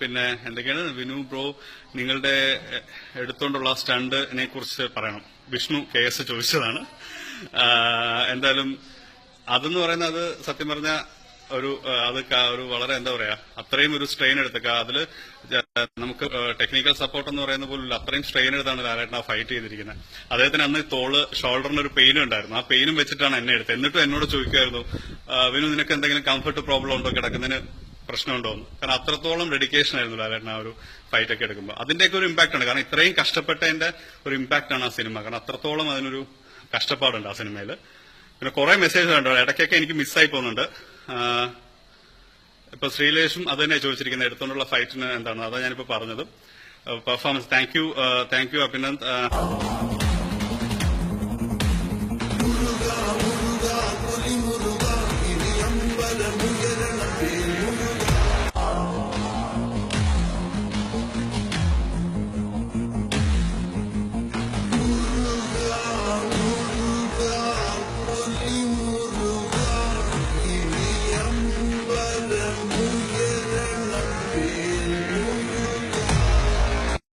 പിന്നെ എന്തൊക്കെയാണ്? വിനു ബ്രോ നിങ്ങളുടെ എടുത്തോണ്ടുള്ള സ്റ്റണ്ടിനെ കുറിച്ച് പറയണം. വിഷ്ണു കെ എസ് ചോദിച്ചതാണ്. എന്തായാലും അതെന്ന് പറയുന്നത് സത്യം പറഞ്ഞ ഒരു അത് ഒരു വളരെ എന്താ പറയാ അത്രയും ഒരു സ്ട്രെയിൻ എടുത്തേക്ക. അതിൽ നമുക്ക് ടെക്നിക്കൽ സപ്പോർട്ട് എന്ന് പറയുന്ന പോലും അത്രയും സ്ട്രെയിൻ എടുത്താണ് ലാലേട്ടൻ ആ ഫൈറ്റ് ചെയ്തിരിക്കുന്നത് അദ്ദേഹത്തിന് അന്ന് തോൾ ഷോൾഡറിന് ഒരു പെയിനും ഉണ്ടായിരുന്നു. ആ പെയിനും വെച്ചിട്ടാണ് എന്നെ എടുത്തത്. എന്നിട്ടും എന്നോട് ചോദിക്കുമായിരുന്നു വിനു നിനക്ക് എന്തെങ്കിലും കംഫർട്ട് പ്രോബ്ലം ഉണ്ടോ കിടക്കുന്നതിന്? പ്രശ്നമുണ്ടോ? എന്ന് കാരണം അത്രത്തോളം ഡെഡിക്കേഷൻ ആയിരുന്നു ലാലേട്ടൻ ആ ഒരു ഫൈറ്റ് ഒക്കെ എടുക്കുമ്പോൾ അതിന്റെയൊക്കെ ഒരു ഇമ്പാക്ട് ഉണ്ട്. കാരണം ഇത്രയും കഷ്ടപ്പെട്ടതിന്റെ ഒരു ഇമ്പാക്ട് ആണ് ആ സിനിമ. കാരണം അത്രത്തോളം അതിനൊരു കഷ്ടപ്പാടുണ്ട് ആ സിനിമയിൽ. പിന്നെ കുറെ മെസ്സേജ് കണ്ടോ. ഇടയ്ക്കൊക്കെ എനിക്ക് മിസ്സായി പോകുന്നുണ്ട്. ഇപ്പൊ ശ്രീലേഷും അത് തന്നെ ചോദിച്ചിരിക്കുന്നത്. എടുത്തുകൊണ്ടുള്ള ഫൈറ്റിന് എന്താണ്? അതാ ഞാനിപ്പോ പറഞ്ഞത്. Performance thank you thank you Abhinand.